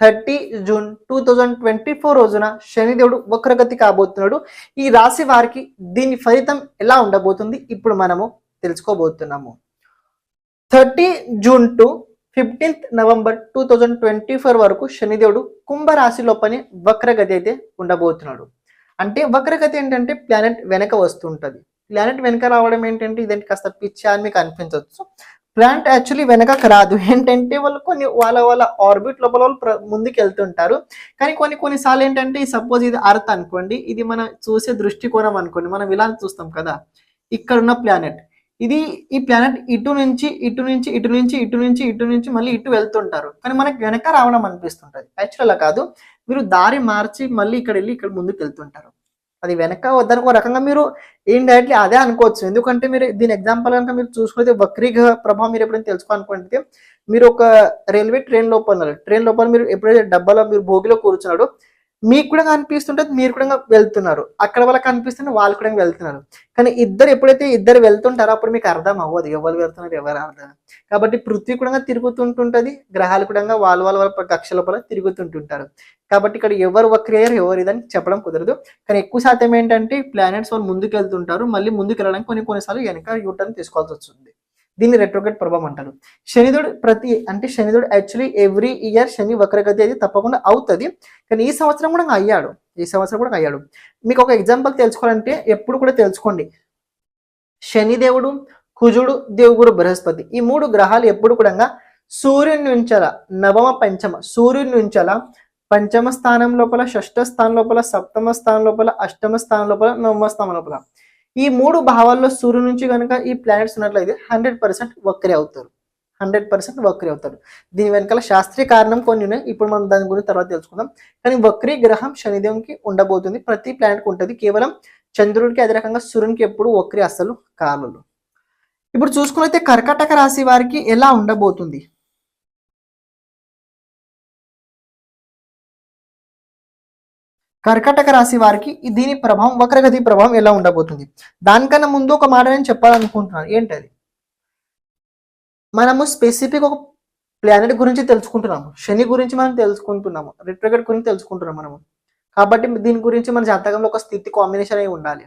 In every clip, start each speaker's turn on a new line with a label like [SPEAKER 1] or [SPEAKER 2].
[SPEAKER 1] thirty June two thousand twenty four రోజున శనిదేవుడు వక్రగతి కాబోతున్నాడు. ఈ రాశి వారికి దీని ఫలితం ఎలా ఉండబోతుంది? ఇప్పుడు మనము తెలుసుకోబోతున్నాము. Thirty June to fifteenth November two thousand twenty four వరకు శనిదేవుడు కుంభరాశిలోపని వక్రగతి అయితే ఉండబోతున్నాడు. అంటే వక్రగతి ఏంటంటే ప్లానెట్ వెనక వస్తుంటది. ప్లానెట్ వెనక రావడం ఏంటంటే ఇదేంటి? కాస్త పిచ్చి అని మీకు అనిపించవచ్చు. ప్లాంట్ యాక్చువల్లీ వెనకకు రాదు. ఏంటంటే వాళ్ళు కొన్ని వాళ్ళ వాళ్ళ ఆర్బిట్ లోపల వాళ్ళు ముందుకు వెళ్తుంటారు. కానీ కొన్ని కొన్నిసార్లు ఏంటంటే సపోజ్ ఇది అర్త్ అనుకోండి ఇది మనం చూసే దృష్టికోణం అనుకోండి మనం ఇలా చూస్తాం కదా ఇక్కడ ఉన్న ప్లానెట్ ఇది ఈ ప్లానెట్ ఇటు నుంచి ఇటు నుంచి ఇటు నుంచి ఇటు నుంచి ఇటు నుంచి మళ్ళీ ఇటు వెళ్తుంటారు. కానీ మనకి వెనక రావడం అనిపిస్తుంటుంది. యాక్చువల్ కాదు. మీరు దారి మార్చి మళ్ళీ ఇక్కడ వెళ్ళి ఇక్కడ ముందుకు వెళ్తుంటారు. అది వెనక వద్దనుకో ఒక రకంగా మీరు ఇండైరెక్ట్లీ అదే అనుకోవచ్చు. ఎందుకంటే మీరు దీని ఎగ్జాంపుల్ కనుక మీరు చూసుకుంటే వక్రీగ ప్రభావం మీరు ఎప్పుడైనా తెలుసుకోవాలనుకుంటే మీరు ఒక రైల్వే ట్రైన్ లోపల ట్రైన్ లోపల మీరు ఎప్పుడైతే డబ్బాలో మీరు భోగిలో కూర్చున్నాడో మీకు కూడా అనిపిస్తుంటుంది మీరు కూడా వెళ్తున్నారు. అక్కడ వాళ్ళకి కనిపిస్తుంది వాళ్ళు కూడా వెళ్తున్నారు. కానీ ఇద్దరు ఎప్పుడైతే ఇద్దరు వెళ్తుంటారో అప్పుడు మీకు అర్థం అవ్వదు. ఎవరు వెళ్తున్నారు ఎవరు అర్థం కాబట్టి పృథ్వీ కూడా తిరుగుతుంటుంటుంది గ్రహాలు కూడా వాళ్ళ వాళ్ళ వాళ్ళ కక్ష లోపల తిరుగుతుంటుంటారు. కాబట్టి ఇక్కడ ఎవరు వక్రయ్యారు ఎవరు ఇదని చెప్పడం కుదరదు. కానీ ఎక్కువ శాతం ఏంటంటే ప్లానెట్స్ వాళ్ళు ముందుకు వెళ్తుంటారు మళ్ళీ ముందుకు వెళ్ళడానికి కొన్ని కొన్నిసార్లు వెనక యూటర్న్ తీసుకోవాల్సి వస్తుంది. దీన్ని రెట్రోగేట్ ప్రభావం అంటారు. శనిదుడు ప్రతి అంటే శనిదుడు యాక్చువల్లీ ఎవ్రీ ఇయర్ శని వక్రగతి అయితే తప్పకుండా అవుతుంది. కానీ ఈ సంవత్సరం కూడా అయ్యాడు. ఈ సంవత్సరం కూడా అయ్యాడు. మీకు ఒక ఎగ్జాంపుల్ తెలుసుకోవాలంటే ఎప్పుడు కూడా తెలుసుకోండి. శనిదేవుడు కుజుడు దేవుడు బృహస్పతి ఈ మూడు గ్రహాలు ఎప్పుడు కూడా సూర్యుని నుంచల నవమ పంచమ సూర్యుని నుంచల పంచమ స్థానం లోపల షష్ఠ స్థానం లోపల సప్తమ స్థానం లోపల అష్టమ స్థానం లోపల నవమ స్థానం లోపల. ఈ మూడు భావాల్లో సూర్యుని నుంచి కనుక ఈ ప్లానెట్స్ ఉన్నట్లయితే హండ్రెడ్ పర్సెంట్ వక్రీ అవుతారు. హండ్రెడ్ పర్సెంట్ వక్రీ అవుతారు. దీని వెనకాల శాస్త్రీయ కారణం కొన్ని ఉన్నాయి. ఇప్పుడు మనం దాని గురించి తర్వాత తెలుసుకుందాం. కానీ వక్రీ గ్రహం శనిదేవునికి ఉండబోతుంది. ప్రతి ప్లానెట్కి ఉంటుంది. కేవలం చంద్రుడికి అదే రకంగా సూర్యునికి ఎప్పుడు వక్రీ అసలు కాలలు ఇప్పుడు చూసుకున్నైతే కర్కాటక రాశి వారికి ఎలా ఉండబోతుంది? కర్కటక రాశి వారికి దీని ప్రభావం వక్రగతి ప్రభావం ఎలా ఉండబోతుంది? దానికన్నా ముందు ఒక మాట నేను చెప్పాలనుకుంటున్నాను. ఏంటది? మనము స్పెసిఫిక్ ఒక ప్లానెట్ గురించి తెలుసుకుంటున్నాము. శని గురించి మనం తెలుసుకుంటున్నాము. రిట్రగడ్ గురించి తెలుసుకుంటున్నాం మనము. కాబట్టి దీని గురించి మన జాతకంలో ఒక స్థితి కాంబినేషన్ అయి ఉండాలి.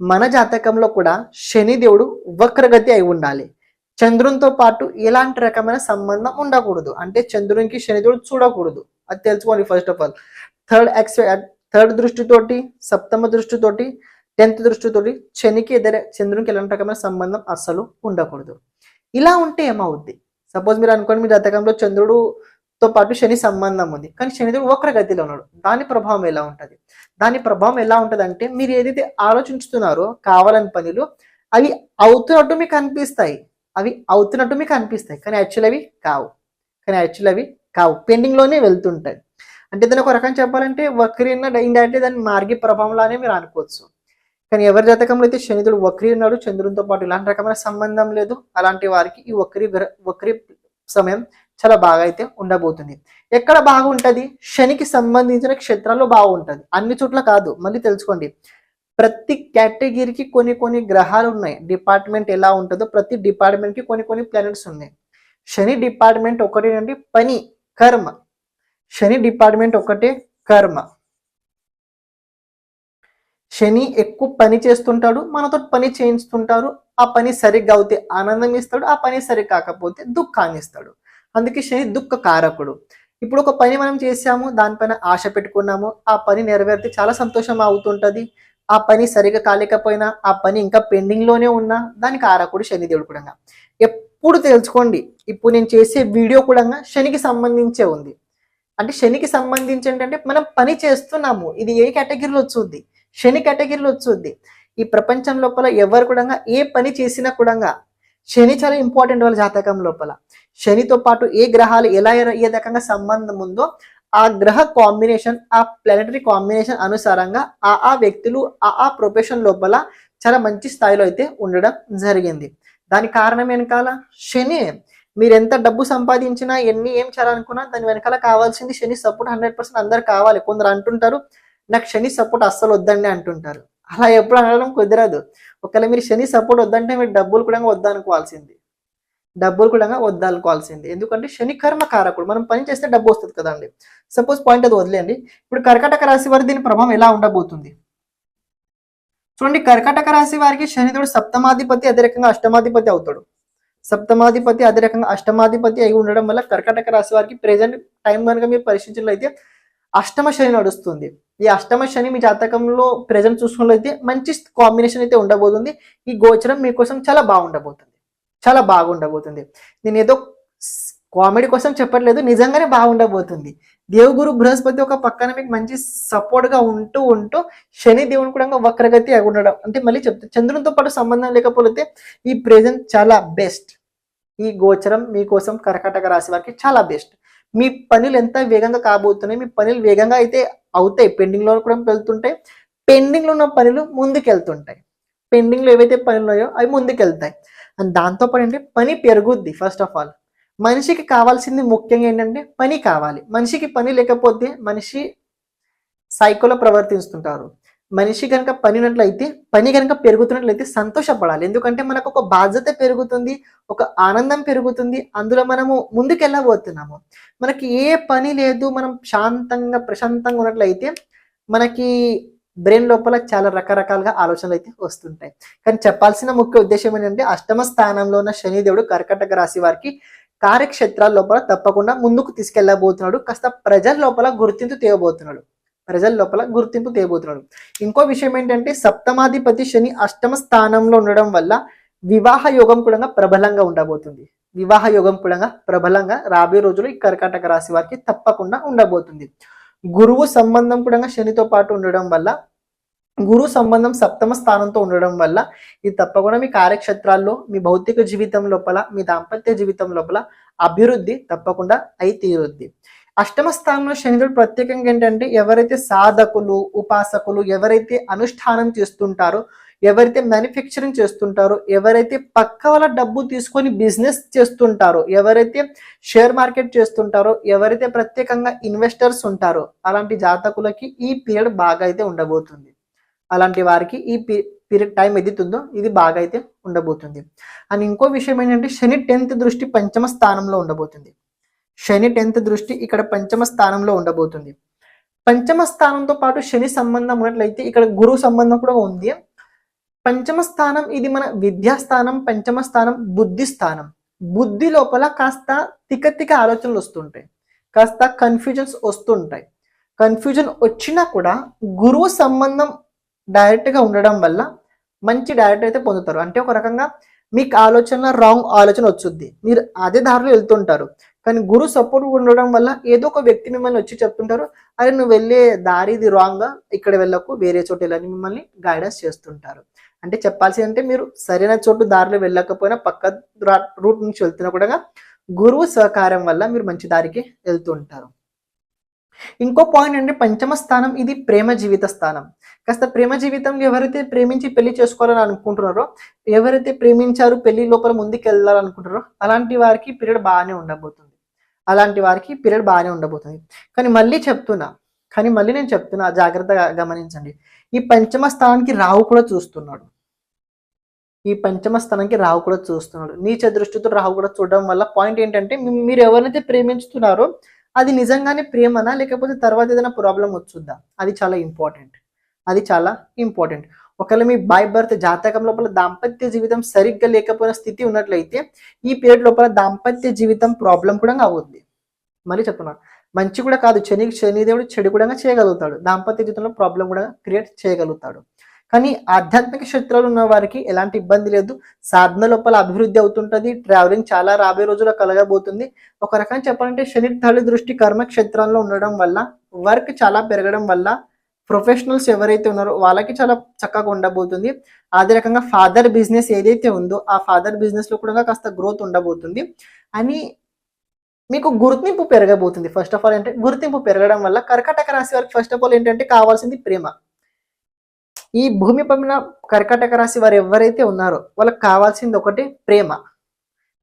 [SPEAKER 1] మన జాతకంలో కూడా శని దేవుడు వక్రగతి అయి ఉండాలి. చంద్రునితో పాటు ఎలాంటి రకమైన సంబంధం ఉండకూడదు. అంటే చంద్రునికి శనిదేవుడు చూడకూడదు. అది తెలుసుకోండి ఫస్ట్ ఆఫ్ ఆల్ థర్డ్ ఎక్స్ థర్డ్ దృష్టితోటి సప్తమ దృష్టితోటి టెన్త్ దృష్టితోటి శనికి ఎదుర చంద్రునికి ఎలాంటి రకమైన సంబంధం అస్సలు ఉండకూడదు. ఇలా ఉంటే ఏమవుద్ది? సపోజ్ మీరు అనుకోండి మీ జాతకంలో చంద్రుడుతో పాటు శని సంబంధం ఉంది. కానీ శనిదేవుడు వక్ర గతిలో ఉన్నాడు. దాని ప్రభావం ఎలా ఉంటుంది? దాని ప్రభావం ఎలా ఉంటుంది అంటే మీరు ఏదైతే ఆలోచించుతున్నారో కావాలని పనులు అవి అవుతున్నట్టు మీకు అనిపిస్తాయి. అవి అవుతున్నట్టు మీకు అనిపిస్తాయి. కానీ యాక్చువల్ అవి కావు. కానీ యాక్చువల్ అవి కావు. పెండింగ్లోనే వెళ్తుంటాయి. అంటే దాని ఒక రకం చెప్పాలంటే వక్రీ ఉన్న ఏంటంటే దాని మార్గి ప్రభావంలానే మీరు అనుకోవచ్చు. కానీ ఎవరి జాతకంలో అయితే శనితుడు వక్రీ ఉన్నాడు చంద్రునితో పాటు ఇలాంటి రకమైన సంబంధం లేదు. అలాంటి వారికి ఈ వక్రీ గ్ర- వక్రీ సమయం చాలా బాగా అయితే ఉండబోతుంది. ఎక్కడ బాగుంటది? శనికి సంబంధించిన క్షేత్రాల్లో బాగుంటది. అన్ని చోట్ల కాదు. మళ్ళీ తెలుసుకోండి. ప్రతి కేటగిరీకి కొన్ని కొన్ని గ్రహాలు ఉన్నాయి. డిపార్ట్మెంట్ ఎలా ఉంటుందో ప్రతి డిపార్ట్మెంట్కి కొన్ని కొన్ని ప్లానెట్స్ ఉన్నాయి. శని డిపార్ట్మెంట్ ఒకటి నుండి పని కర్మ శని డిపార్ట్మెంట్ ఒకటే కర్మ. శని ఎక్కువ పని చేస్తుంటాడు మనతో పని చేయిస్తుంటారు ఆ పని సరిగ్గా అవుతే ఆనందం ఇస్తాడు ఆ పని సరి కాకపోతే దుఃఖాన్ని ఇస్తాడు. అందుకే శని దుఃఖ కారకుడు. ఇప్పుడు ఒక పని మనం చేసాము దానిపైన ఆశ పెట్టుకున్నాము ఆ పని నెరవేరితే చాలా సంతోషం అవుతుంటుంది. ఆ పని సరిగా కాలేకపోయినా ఆ పని ఇంకా పెండింగ్లోనే ఉన్నా దానికి ఆరాకుడు శనిదేవుడు కూడా ఎప్పుడు తెలుసుకోండి ఇప్పుడు నేను చేసే వీడియో కూడా శనికి సంబంధించే ఉంది. అంటే శనికి సంబంధించి ఏంటంటే మనం పని చేస్తున్నాము. ఇది ఏ కేటగిరీలో వచ్చుద్ది శని కేటగిరీలో వచ్చుద్ది ఈ ప్రపంచం లోపల ఎవరు కూడా ఏ పని చేసినా కూడా శని చాలా ఇంపార్టెంట్ వాళ్ళ జాతకం లోపల. శనితో పాటు ఏ గ్రహాలు ఎలా ఏ రకంగా సంబంధం ఉందో ఆ గ్రహ కాంబినేషన్ ఆ ప్లానటరీ కాంబినేషన్ అనుసారంగా ఆ ఆ వ్యక్తులు ఆ ఆ ప్రొఫెషన్ లోపల చాలా మంచి స్థాయిలో అయితే ఉండడం జరిగింది. దాని కారణం వెనకాల శని మీరు ఎంత డబ్బు సంపాదించినా ఎన్ని ఏం చేయాలనుకున్నా దాని వెనకాల కావాల్సింది శని సపోర్ట్ హండ్రెడ్ పర్సెంట్ అందరు కావాలి. కొందరు అంటుంటారు నాకు శని సపోర్ట్ అస్సలు వద్దండి అంటుంటారు. అలా ఎప్పుడు అనడం కుదరదు. ఒకవేళ మీరు శని సపోర్ట్ వద్దంటే మీరు డబ్బులు కూడా వద్దనుకోవాల్సింది. డబ్బులు కూడా వద్దనుకోవాల్సింది. ఎందుకంటే శని కర్మ కారకుడు. మనం పని చేస్తే డబ్బు వస్తుంది కదండి. సపోజ్ పాయింట్ అది వదిలేండి ఇప్పుడు కర్కాటక రాశి వారి దీని ప్రభావం ఎలా ఉండబోతుంది? చూడండి కర్కాటక రాశి వారికి శనితోడు సప్తమాధిపతి అదే రకంగా అష్టమాధిపతి అవుతాడు. సప్తమాధిపతి అదే రకంగా అష్టమాధిపతి అయి ఉండడం వల్ల కర్కటక రాశి వారికి ప్రెజెంట్ టైం కనుక మీరు పరిశీలించినట్లయితే అష్టమ శని నడుస్తుంది. ఈ అష్టమ శని మీ జాతకంలో ప్రెజెంట్ చూసుకున్నట్లయితే మంచి కాంబినేషన్ అయితే ఉండబోతుంది. ఈ గోచరం మీకోసం చాలా బాగుండబోతుంది. చాలా బాగుండబోతుంది. నేను ఏదో కామెడీ కోసం చెప్పట్లేదు నిజంగానే బాగుండబోతుంది. దేవుగురు బృహస్పతి ఒక పక్కన మీకు మంచి సపోర్ట్గా ఉంటూ ఉంటూ శని దేవుని కూడా వక్రగతి అయి ఉండడం. అంటే మళ్ళీ చెప్తా చంద్రునితో పాటు సంబంధం లేకపోతే ఈ ప్రెజెంట్ చాలా బెస్ట్ ఈ గోచరం మీకోసం కర్కాటక రాశి వారికి చాలా బెస్ట్ మీ పనులు ఎంత వేగంగా కాబోతున్నాయి మీ పనులు వేగంగా అయితే అవుతాయి. పెండింగ్లో కూడా వెళ్తుంటాయి. పెండింగ్లో ఉన్న పనులు ముందుకెళ్తుంటాయి. పెండింగ్లో ఏవైతే పనులు ఉన్నాయో అవి ముందుకెళ్తాయి. అండ్ దాంతోపాటు అంటే పని పెరుగుద్ది ఫస్ట్ ఆఫ్ ఆల్ మనిషికి కావాల్సింది ముఖ్యంగా ఏంటంటే పని కావాలి. మనిషికి పని లేకపోతే మనిషి సైకోలో ప్రవర్తిస్తుంటారు. మనిషి కనుక పనినట్లయితే పని కనుక పెరుగుతున్నట్లయితే సంతోషపడాలి. ఎందుకంటే మనకు ఒక బాధ్యత పెరుగుతుంది ఒక ఆనందం పెరుగుతుంది. అందులో మనము ముందుకెళ్ళబోతున్నాము. మనకి ఏ పని లేదు మనం శాంతంగా ప్రశాంతంగా ఉన్నట్లయితే మనకి బ్రెయిన్ లోపల చాలా రకరకాలుగా ఆలోచనలు అయితే వస్తుంటాయి. కానీ చెప్పాల్సిన ముఖ్య ఉద్దేశం ఏంటంటే అష్టమ స్థానంలో ఉన్న శనిదేవుడు కర్కటక రాశి వారికి కార్యక్షేత్రాల లోపల తప్పకుండా ముందుకు తీసుకెళ్ళబోతున్నాడు. కాస్త ప్రజల లోపల గుర్తింపు తేవబోతున్నాడు ప్రజల లోపల గుర్తింపు తేబోతున్నాడు ఇంకో విషయం ఏంటంటే సప్తమాధిపతి శని అష్టమ స్థానంలో ఉండడం వల్ల వివాహ యోగం కూడా ప్రబలంగా ఉండబోతుంది. వివాహ యోగం కూడా ప్రబలంగా రాబోయే రోజులు ఈ కర్కాటక రాశి వారికి తప్పకుండా ఉండబోతుంది. గురువు సంబంధం కూడా శనితో పాటు ఉండడం వల్ల గురు సంబంధం సప్తమ స్థానంతో ఉండడం వల్ల ఇది తప్పకుండా మీ కార్యక్షేత్రాల్లో మీ భౌతిక జీవితం లోపల మీ దాంపత్య జీవితం లోపల అభివృద్ధి తప్పకుండా అయి తీరుద్ది. అష్టమ స్థానంలో శనిదేవుడు ప్రత్యేకంగా ఏంటంటే ఎవరైతే సాధకులు ఉపాసకులు ఎవరైతే అనుష్ఠానం చేస్తుంటారో ఎవరైతే మ్యానుఫ్యాక్చరింగ్ చేస్తుంటారో ఎవరైతే పక్క వాళ్ళ డబ్బు తీసుకొని బిజినెస్ చేస్తుంటారో ఎవరైతే షేర్ మార్కెట్ చేస్తుంటారో ఎవరైతే ప్రత్యేకంగా ఇన్వెస్టర్స్ ఉంటారో అలాంటి జాతకులకి ఈ పీరియడ్ బాగా అయితే ఉండబోతుంది. అలాంటి వారికి ఈ పీరియడ్ టైం ఎదుగుతుందో ఇది బాగా అయితే ఉండబోతుంది. అండ్ ఇంకో విషయం ఏంటంటే శని టెన్త్ దృష్టి పంచమ స్థానంలో ఉండబోతుంది. శని టెన్త్ దృష్టి ఇక్కడ పంచమ స్థానంలో ఉండబోతుంది. పంచమ స్థానంతో పాటు శని సంబంధం ఉన్నట్లయితే ఇక్కడ గురువు సంబంధం కూడా ఉంది. పంచమ స్థానం ఇది మన విద్యా స్థానం పంచమ స్థానం బుద్ధి స్థానం. బుద్ధి లోపల కాస్త తిక్క తిక్క ఆలోచనలు వస్తుంటాయి. కాస్త కన్ఫ్యూజన్స్ వస్తుంటాయి. కన్ఫ్యూజన్ వచ్చినా కూడా గురువు సంబంధం డైరెక్ట్గా ఉండడం వల్ల మంచి డైరెక్ట్ అయితే పొందుతారు. అంటే ఒక రకంగా మీకు ఆలోచన రాంగ్ ఆలోచన వచ్చుద్ది. మీరు అదే దారిలో వెళ్తుంటారు. కానీ గురు సపోర్ట్ ఉండడం వల్ల ఏదో ఒక వ్యక్తి మిమ్మల్ని వచ్చి చెప్తుంటారు అరే నువ్వు వెళ్ళే దారి ఇది రాంగ్ ఇక్కడ వెళ్ళకు వేరే చోటు వెళ్ళని మిమ్మల్ని గైడెన్స్ చేస్తుంటారు. అంటే చెప్పాల్సి అంటే మీరు సరైన చోటు దారిలో వెళ్ళకపోయినా పక్క రూట్ నుంచి వెళ్తున్నా కూడా గురువు సహకారం వల్ల మీరు మంచి దారికి వెళ్తుంటారు. ఇంకో పాయింట్ అంటే పంచమ స్థానం ఇది ప్రేమ జీవిత స్థానం. కాస్త ప్రేమ జీవితం ఎవరైతే ప్రేమించి పెళ్ళి చేసుకోవాలని అనుకుంటున్నారో ఎవరైతే ప్రేమించారు పెళ్ళి లోపల ముందుకు వెళ్ళాలనుకుంటారో అలాంటి వారికి పీరియడ్ బాగానే ఉండబోతుంది. అలాంటి వారికి పీరియడ్ బాగానే ఉండబోతుంది. కానీ మళ్ళీ చెప్తున్నా కానీ మళ్ళీ నేను చెప్తున్నా జాగ్రత్తగా గమనించండి. ఈ పంచమ స్థానానికి రాహు కూడా చూస్తున్నాడు. ఈ పంచమ స్థానానికి రాహు కూడా చూస్తున్నాడు. నీచ దృష్టితో రాహు కూడా చూడడం వల్ల పాయింట్ ఏంటంటే మీరు ఎవరైతే ప్రేమించుతున్నారో అది నిజంగానే ప్రేమనా? లేకపోతే తర్వాత ఏదైనా ప్రాబ్లం వచ్చుద్దా? అది చాలా ఇంపార్టెంట్ అది చాలా ఇంపార్టెంట్ ఒకవేళ మీ బై బర్త్ జాతకం లోపల దాంపత్య జీవితం సరిగ్గా లేకపోయిన స్థితి ఉన్నట్లయితే ఈ పీరియడ్ లోపల దాంపత్య జీవితం ప్రాబ్లం కూడా అవుద్ది. మళ్ళీ చెప్తున్నా మంచి కూడా కాదు. శని శనిదేవుడు చెడు కూడా చేయగలుగుతాడు. దాంపత్య జీవితంలో ప్రాబ్లం కూడా క్రియేట్ చేయగలుగుతాడు. కానీ ఆధ్యాత్మిక క్షేత్రాలు ఉన్న వారికి ఎలాంటి ఇబ్బంది లేదు. సాధన లోపల అభివృద్ధి అవుతుంటుంది. ట్రావెలింగ్ చాలా రాబోయే రోజుల్లో కలగబోతుంది. ఒక రకంగా చెప్పాలంటే శని తల్లి దృష్టి కర్మక్షేత్రంలో ఉండడం వల్ల వర్క్ చాలా పెరగడం వల్ల ప్రొఫెషనల్స్ ఎవరైతే ఉన్నారో వాళ్ళకి చాలా చక్కగా ఉండబోతుంది. అదే రకంగా ఫాదర్ బిజినెస్ ఏదైతే ఉందో ఆ ఫాదర్ బిజినెస్లో కూడా కాస్త గ్రోత్ ఉండబోతుంది. అని మీకు గుర్తింపు పెరగబోతుంది. ఫస్ట్ ఆఫ్ ఆల్ అంటే గుర్తింపు పెరగడం వల్ల కర్కటక రాశి వారికి ఫస్ట్ ఆఫ్ ఆల్ ఏంటంటే కావాల్సింది ప్రేమ. ఈ భూమి పైన కర్కాటక రాశి వారు ఎవరైతే ఉన్నారో వాళ్ళకి కావాల్సింది ఒకటి ప్రేమ.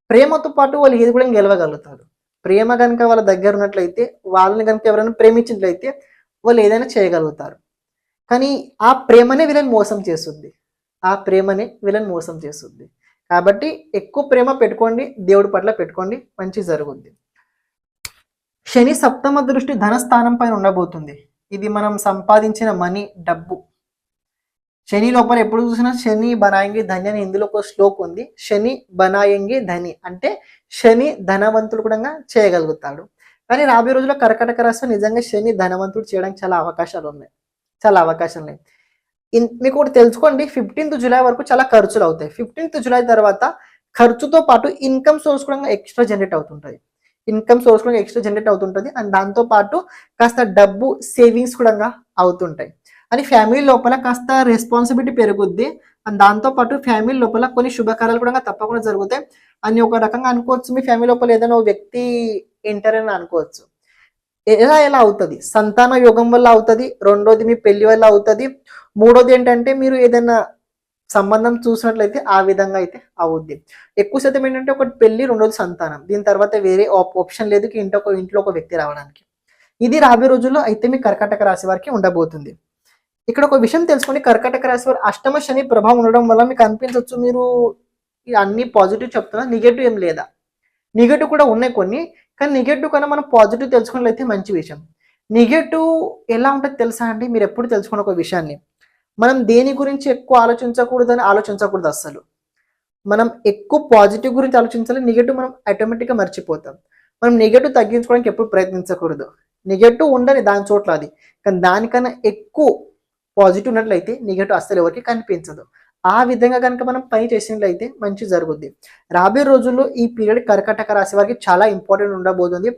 [SPEAKER 1] ప్రేమతో పాటు వాళ్ళు ఏది కూడా గెలవగలుగుతారు. ప్రేమ కనుక వాళ్ళ దగ్గర ఉన్నట్లయితే వాళ్ళని కనుక ఎవరైనా ప్రేమించినట్లయితే వాళ్ళు ఏదైనా చేయగలుగుతారు. కానీ ఆ ప్రేమనే వీళ్ళని మోసం చేస్తుంది. ఆ ప్రేమనే వీళ్ళని మోసం చేస్తుంది. కాబట్టి ఎక్కువ ప్రేమ పెట్టుకోండి దేవుడి పట్ల పెట్టుకోండి మంచి జరుగుద్ది. శని సప్తమ దృష్టి ధనస్థానం పైన ఉండబోతుంది. ఇది మనం సంపాదించిన మనీ డబ్బు. శని లోపల ఎప్పుడు చూసినా శని బనాయంగి ధని అని ఇందులో ఒక శ్లోక్ ఉంది. శని బనాయంగి ధని అంటే శని ధనవంతుడు కూడా చేయగలుగుతాడు. కానీ రాబోయే రోజుల్లో కర్కటక రాశి నిజంగా శని ధనవంతుడు చేయడానికి చాలా అవకాశాలు ఉన్నాయి. చాలా అవకాశాలు ఉన్నాయి. మీకు ఒకటి తెలుసుకోండి ఫిఫ్టీన్త్ జూలై వరకు చాలా ఖర్చులు అవుతాయి. ఫిఫ్టీన్త్ జూలై తర్వాత ఖర్చుతో పాటు ఇన్కమ్ సోర్స్ కూడా ఎక్స్ట్రా జనరేట్ అవుతుంటుంది. ఇన్కమ్ సోర్స్ కూడా ఎక్స్ట్రా జనరేట్ అవుతుంటుంది. అండ్ దాంతో పాటు కాస్త డబ్బు సేవింగ్స్ కూడా అవుతుంటాయి. అని ఫ్యామిలీ లోపల కాస్త రెస్పాన్సిబిలిటీ పెరుగుద్ది. అండ్ దాంతో పాటు ఫ్యామిలీ లోపల కొన్ని శుభకార్యాలు కూడా తప్పకుండా జరుగుతాయి. అని ఒక రకంగా అనుకోవచ్చు. మీ ఫ్యామిలీ లోపల ఏదైనా ఒక వ్యక్తి ఎంటర్ అని అనుకోవచ్చు. ఎలా ఎలా అవుతుంది? సంతాన యోగం వల్ల అవుతుంది. రెండోది మీ పెళ్ళి వల్ల అవుతుంది. మూడోది ఏంటంటే మీరు ఏదైనా సంబంధం చూసినట్లయితే ఆ విధంగా అయితే అవుద్ది. ఎక్కువ శాతం ఏంటంటే ఒకటి పెళ్ళి రెండోది సంతానం. దీని తర్వాత వేరే ఆప్షన్ లేదు. ఇంట్లో ఒక ఇంట్లో ఒక వ్యక్తి రావడానికి. ఇది రాబోయే రోజుల్లో అయితే మీ కర్కాటక రాశి వారికి ఉండబోతుంది. ఇక్కడ ఒక విషయం తెలుసుకోండి కర్కటక రాశి వారు అష్టమ శని ప్రభావం ఉండడం వల్ల మీకు అనిపించవచ్చు మీరు అన్ని పాజిటివ్ చెప్తున్నా నెగటివ్ ఏం లేదా? నెగటివ్ కూడా ఉన్నాయి కొన్ని కానీ నెగటివ్ కన్నా మనం పాజిటివ్ తెలుసుకున్నట్లయితే మంచి విషయం. నెగటివ్ ఎలా ఉంటుంది తెలుసా అండి? మీరు ఎప్పుడు తెలుసుకున్న ఒక విషయాన్ని. మనం దేని గురించి ఎక్కువ ఆలోచించకూడదని ఆలోచించకూడదు అస్సలు. మనం ఎక్కువ పాజిటివ్ గురించి ఆలోచించాలి నెగటివ్ మనం ఆటోమేటిక్గా మర్చిపోతాం. మనం నెగటివ్ తగ్గించుకోవడానికి ఎప్పుడు ప్రయత్నించకూడదు. నెగటివ్ ఉండని దాని చోట్ల అది. కానీ దానికన్నా ఎక్కువ పాజిటివ్ ఉన్నట్లయితే నెగటివ్ అస్సలు ఎవరికి కనిపించదు. ఆ విధంగా కనుక మనం పని చేసినట్లయితే మంచి జరుగుద్ది. రాబోయే రోజుల్లో ఈ పీరియడ్ కర్కటక రాశి వారికి చాలా ఇంపార్టెంట్ ఉండబోతుంది.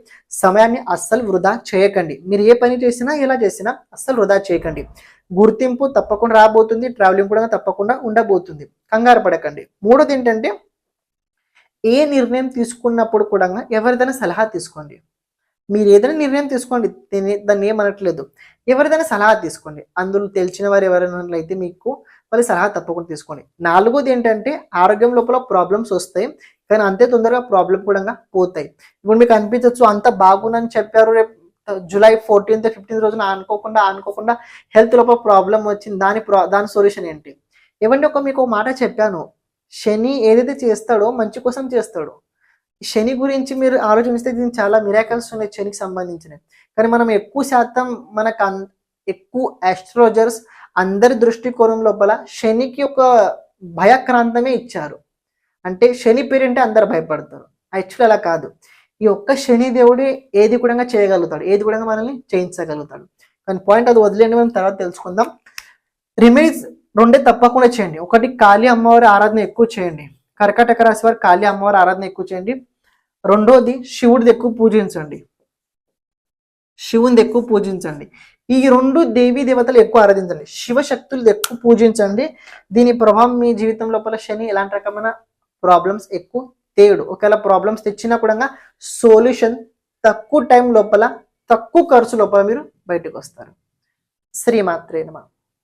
[SPEAKER 1] సమయాన్ని అస్సలు వృధా చేయకండి. మీరు ఏ పని చేసినా ఎలా చేసినా అస్సలు వృధా చేయకండి. గుర్తింపు తప్పకుండా రాబోతుంది. ట్రావెలింగ్ కూడా తప్పకుండా ఉండబోతుంది. కంగారు పడకండి. మూడోది ఏంటంటే ఏ నిర్ణయం తీసుకున్నప్పుడు కూడా ఎవరిదైనా సలహా తీసుకోండి. మీరు ఏదైనా నిర్ణయం తీసుకోండి. దీన్ని దాన్ని ఏమనట్లేదు. ఎవరిదైనా సలహా తీసుకోండి. అందులో తెలిసిన వారు ఎవరైనా అయితే మీకు వాళ్ళ సలహా తప్పకుండా తీసుకోండి. నాలుగోది ఏంటంటే ఆరోగ్యం లోపల ప్రాబ్లమ్స్ వస్తాయి. కానీ అంతే తొందరగా ప్రాబ్లం కూడా పోతాయి. ఇప్పుడు మీకు అనిపించవచ్చు అంత బాగుందని చెప్పారు రేపు జూలై ఫోర్టీన్త్ ఫిఫ్టీన్త్ రోజున అనుకోకుండా అనుకోకుండా హెల్త్ లోపల ప్రాబ్లం వచ్చింది. దాని ప్రా దాని సొల్యూషన్ ఏంటి? ఏమంటే ఒక మీకు ఒక మాట చెప్పాను. శని ఏదైతే చేస్తాడో మంచి కోసం చేస్తాడు. శని గురించి మీరు ఆలోచిస్తే దీనికి చాలా మిరాకల్స్ ఉన్నాయి శనికి సంబంధించినవి. కానీ మనం ఎక్కువ శాతం మనకు అన్- ఎక్కువ ఆస్ట్రోజర్స్ అందరి దృష్టికోణం లోపల శనికి ఒక భయక్రాంతమే ఇచ్చారు. అంటే శని పేరు అంటే అందరు భయపడతారు. యాక్చువల్ అలా కాదు. ఈ ఒక్క శని దేవుడి ఏది కూడా చేయగలుగుతాడు. ఏది కూడా మనల్ని చేయించగలుగుతాడు. కానీ పాయింట్ అది వదిలేండి మనం తర్వాత తెలుసుకుందాం. రిమైన్స్ రెండే తప్పకుండా చేయండి. ఒకటి కాళీ అమ్మవారి ఆరాధన ఎక్కువ చేయండి. కర్కాటక రాశి వారు కాళీ అమ్మవారి ఆరాధన ఎక్కువ చేయండి. రెండోది శివుడిది ఎక్కువ పూజించండి. శివుని ఎక్కువ పూజించండి. ఈ రెండు దేవీ దేవతలు ఎక్కువ ఆరాధించండి. శివశక్తులు ఎక్కువ పూజించండి. దీని ప్రభావం మీ జీవితం లోపల శని ఎలాంటి రకమైన ప్రాబ్లమ్స్ ఎక్కువ తేడు. ఒకవేళ ప్రాబ్లమ్స్ తెచ్చినా కూడా సొల్యూషన్ తక్కువ టైం లోపల తక్కువ ఖర్చు లోపల మీరు బయటకు వస్తారు. శ్రీమాత్రే నమ.